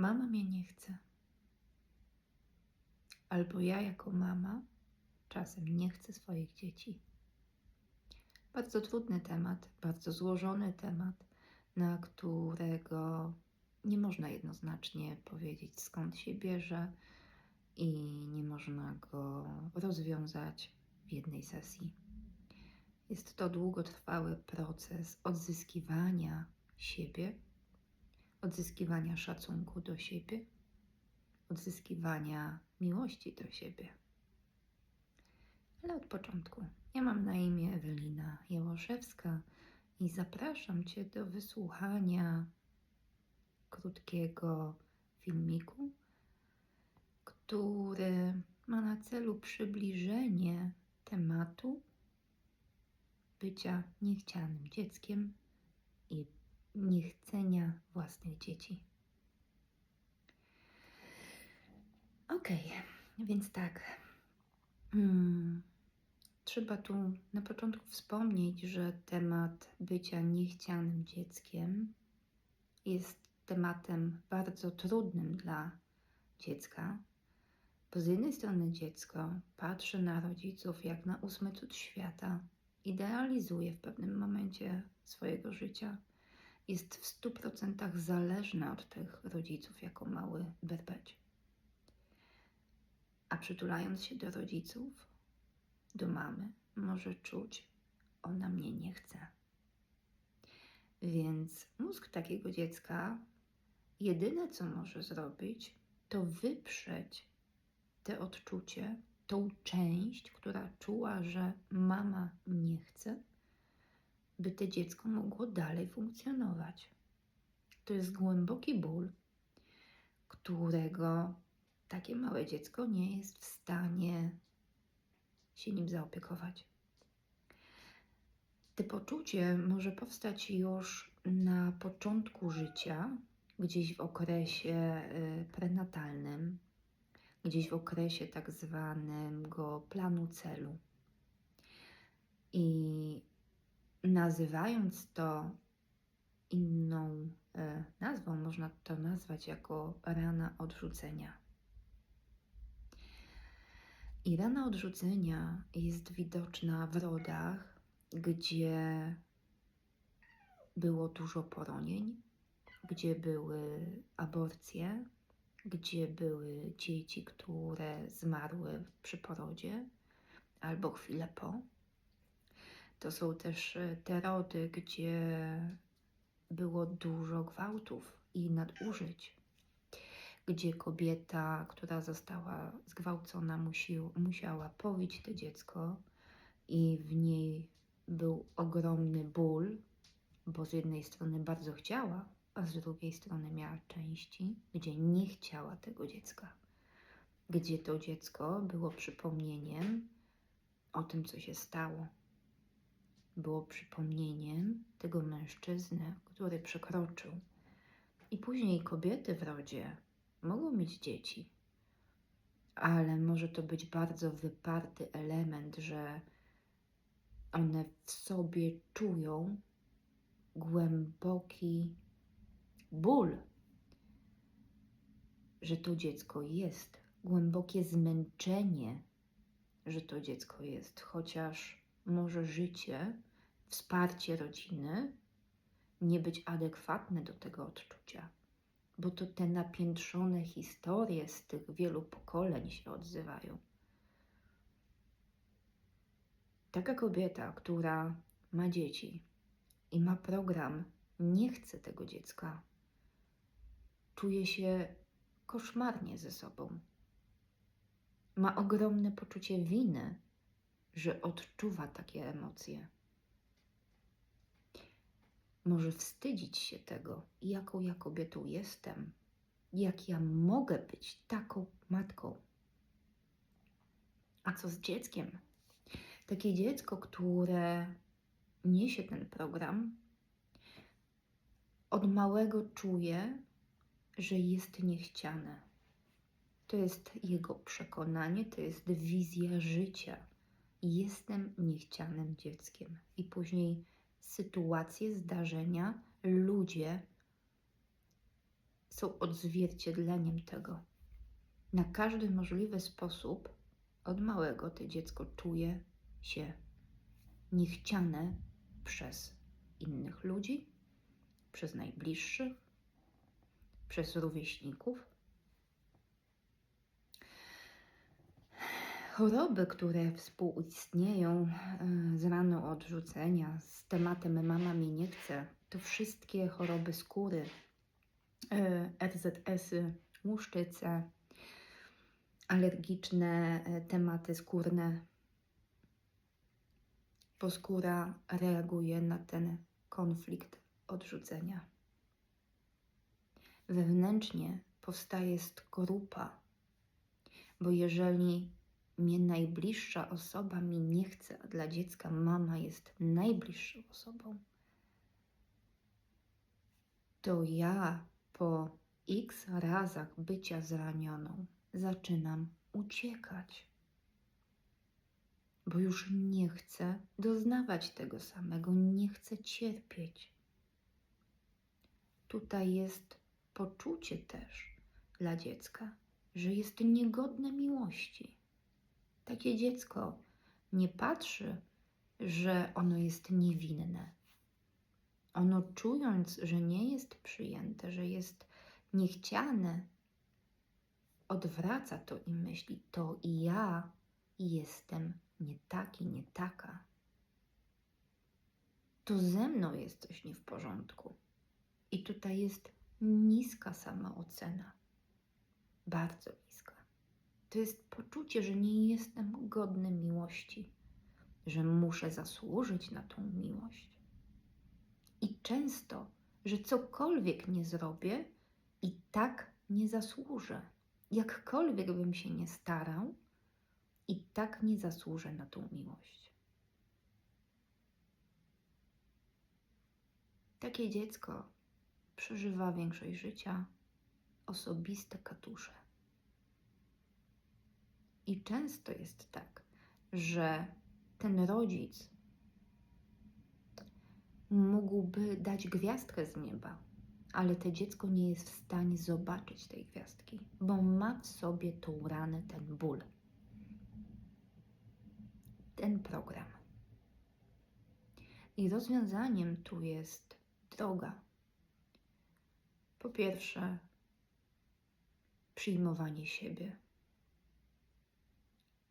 Mama mnie nie chce. Albo ja jako mama czasem nie chcę swoich dzieci. Bardzo trudny temat, bardzo złożony temat, na którego nie można jednoznacznie powiedzieć skąd się bierze i nie można go rozwiązać w jednej sesji. Jest to długotrwały proces odzyskiwania siebie, odzyskiwania szacunku do siebie, odzyskiwania miłości do siebie. Ale od początku. Ja mam na imię Ewelina Jałoszewska i zapraszam Cię do wysłuchania krótkiego filmiku, który ma na celu przybliżenie tematu bycia niechcianym dzieckiem i niechcenia własnych dzieci. Okej, więc tak. Hmm. Trzeba tu na początku wspomnieć, że temat bycia niechcianym dzieckiem jest tematem bardzo trudnym dla dziecka, bo z jednej strony dziecko patrzy na rodziców jak na ósmy cud świata, idealizuje w pewnym momencie swojego życia, jest w stu procentach zależne od tych rodziców jako mały berbeć. A przytulając się do rodziców, do mamy, może czuć, ona mnie nie chce. Więc mózg takiego dziecka jedyne co może zrobić, to wyprzeć te odczucie, tą część, która czuła, że mama nie chce, by to dziecko mogło dalej funkcjonować. To jest głęboki ból, którego takie małe dziecko nie jest w stanie się nim zaopiekować. To poczucie może powstać już na początku życia, gdzieś w okresie y, prenatalnym, gdzieś w okresie tak zwanego planu celu. I nazywając to inną y, nazwą, można to nazwać jako rana odrzucenia. I rana odrzucenia jest widoczna w rodach, gdzie było dużo poronień, gdzie były aborcje, gdzie były dzieci, które zmarły przy porodzie albo chwilę po. To są też e, te rody, gdzie było dużo gwałtów i nadużyć, gdzie kobieta, która została zgwałcona, musi, musiała powić to dziecko i w niej był ogromny ból, bo z jednej strony bardzo chciała, a z drugiej strony miała części, gdzie nie chciała tego dziecka, gdzie to dziecko było przypomnieniem o tym, co się stało. Było przypomnieniem tego mężczyzny, który przekroczył. I później kobiety w rodzie mogą mieć dzieci, ale może to być bardzo wyparty element, że one w sobie czują głęboki ból, że to dziecko jest, głębokie zmęczenie, że to dziecko jest, chociaż może życie, wsparcie rodziny nie być adekwatne do tego odczucia, bo to te napiętrzone historie z tych wielu pokoleń się odzywają. Taka kobieta, która ma dzieci i ma program, nie chce tego dziecka, czuje się koszmarnie ze sobą. Ma ogromne poczucie winy, że odczuwa takie emocje. Może wstydzić się tego, jaką ja kobietą jestem, jak ja mogę być taką matką. A co z dzieckiem? Takie dziecko, które niesie ten program, od małego czuje, że jest niechciane. To jest jego przekonanie, to jest wizja życia. Jestem niechcianym dzieckiem. I później sytuacje, zdarzenia, ludzie są odzwierciedleniem tego. Na każdy możliwy sposób od małego to dziecko czuje się niechciane przez innych ludzi, przez najbliższych, przez rówieśników. Choroby, które współistnieją e, z raną odrzucenia, z tematem mama mi nie chce, to wszystkie choroby skóry, e, RZS-y, łuszczyce, alergiczne e, tematy skórne, bo skóra reaguje na ten konflikt odrzucenia. Wewnętrznie powstaje skorupa, bo jeżeli mnie najbliższa osoba mi nie chce, a dla dziecka mama jest najbliższą osobą, to ja po x razach bycia zranioną zaczynam uciekać, bo już nie chcę doznawać tego samego, nie chcę cierpieć. Tutaj jest poczucie też dla dziecka, że jest niegodne miłości. Takie dziecko nie patrzy, że ono jest niewinne. Ono czując, że nie jest przyjęte, że jest niechciane, odwraca to i myśli: To i ja jestem nie taki, nie taka. To ze mną jest coś nie w porządku. I tutaj jest niska samoocena. Bardzo niska. To jest poczucie, że nie jestem godny miłości, że muszę zasłużyć na tą miłość. I często, że cokolwiek nie zrobię, i tak nie zasłużę. Jakkolwiek bym się nie starał, i tak nie zasłużę na tą miłość. Takie dziecko przeżywa większość życia osobiste katusze. I często jest tak, że ten rodzic mógłby dać gwiazdkę z nieba, ale to dziecko nie jest w stanie zobaczyć tej gwiazdki, bo ma w sobie tą ranę, ten ból, ten program. I rozwiązaniem tu jest droga. Po pierwsze, przyjmowanie siebie,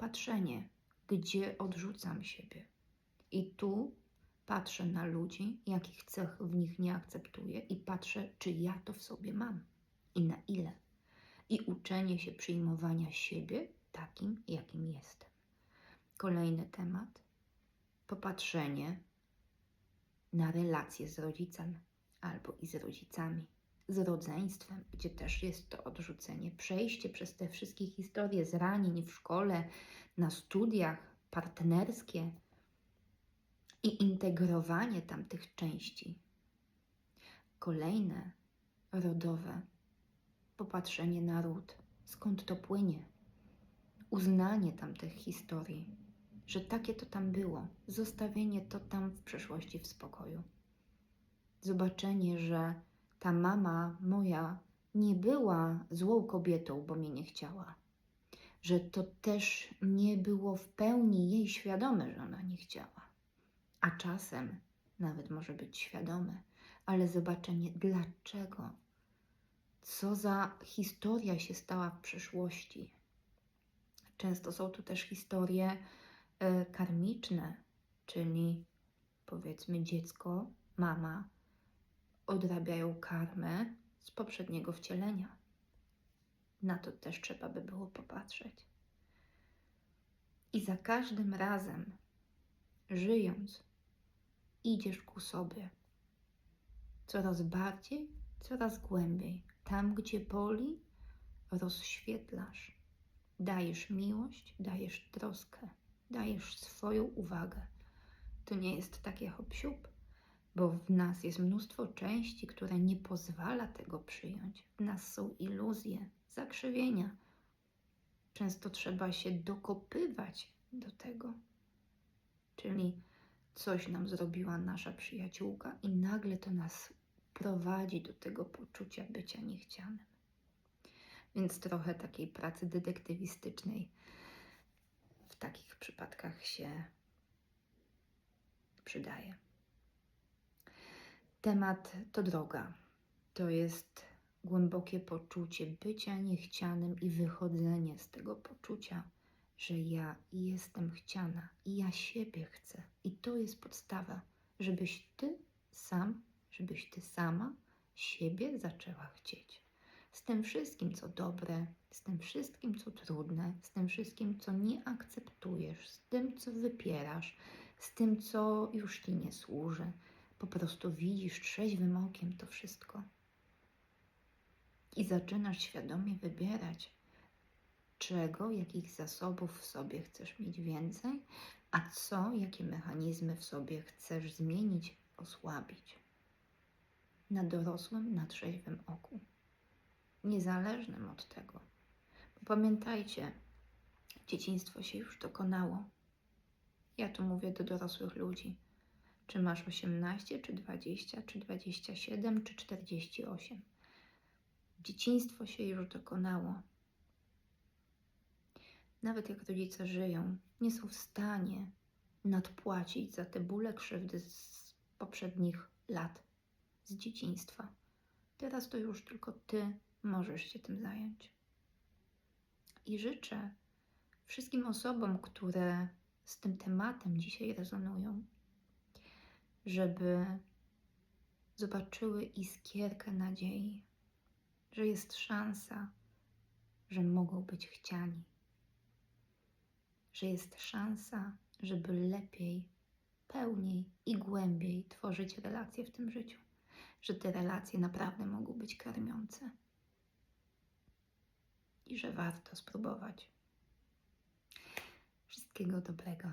patrzenie, gdzie odrzucam siebie. I tu patrzę na ludzi, jakich cech w nich nie akceptuję, i patrzę, czy ja to w sobie mam i na ile. I uczenie się przyjmowania siebie takim, jakim jestem. Kolejny temat. Popatrzenie na relacje z rodzicem albo i z rodzicami, z rodzeństwem, gdzie też jest to odrzucenie, przejście przez te wszystkie historie zranień w szkole, na studiach, partnerskie i integrowanie tamtych części. Kolejne rodowe popatrzenie na ród, skąd to płynie, uznanie tamtych historii, że takie to tam było, zostawienie to tam w przeszłości w spokoju. Zobaczenie, że ta mama moja nie była złą kobietą, bo mnie nie chciała. Że to też nie było w pełni jej świadome, że ona nie chciała. A czasem nawet może być świadome, ale zobaczenie dlaczego, co za historia się stała w przeszłości. Często są tu też historie y, karmiczne, czyli powiedzmy dziecko, mama odrabiają karmę z poprzedniego wcielenia. Na to też trzeba by było popatrzeć. I za każdym razem, żyjąc, idziesz ku sobie. Coraz bardziej, coraz głębiej. Tam, gdzie boli, rozświetlasz. Dajesz miłość, dajesz troskę, dajesz swoją uwagę. To nie jest takie hop bo w nas jest mnóstwo części, które nie pozwala tego przyjąć. W nas są iluzje, zakrzywienia. Często trzeba się dokopywać do tego. Czyli coś nam zrobiła nasza przyjaciółka i nagle to nas prowadzi do tego poczucia bycia niechcianym. Więc trochę takiej pracy detektywistycznej w takich przypadkach się przydaje. Temat to droga. To jest głębokie poczucie bycia niechcianym i wychodzenie z tego poczucia, że ja jestem chciana i ja siebie chcę. I to jest podstawa, żebyś ty sam, żebyś ty sama siebie zaczęła chcieć. Z tym wszystkim, co dobre, z tym wszystkim, co trudne, z tym wszystkim, co nie akceptujesz, z tym, co wypierasz, z tym, co już ci nie służy. Po prostu widzisz trzeźwym okiem to wszystko. I zaczynasz świadomie wybierać, czego, jakich zasobów w sobie chcesz mieć więcej, a co, jakie mechanizmy w sobie chcesz zmienić, osłabić. Na dorosłym, na trzeźwym oku. Niezależnym od tego. Bo pamiętajcie, dzieciństwo się już dokonało. Ja tu mówię do dorosłych ludzi. Czy masz 18, czy 20, czy 27, czy 48. Dzieciństwo się już dokonało. Nawet jak rodzice żyją, nie są w stanie nadpłacić za te bóle krzywdy z poprzednich lat, z dzieciństwa. Teraz to już tylko ty możesz się tym zająć. I życzę wszystkim osobom, które z tym tematem dzisiaj rezonują, żeby zobaczyły iskierkę nadziei, że jest szansa, że mogą być chciani, że jest szansa, żeby lepiej, pełniej i głębiej tworzyć relacje w tym życiu, że te relacje naprawdę mogą być karmiące i że warto spróbować. Wszystkiego dobrego.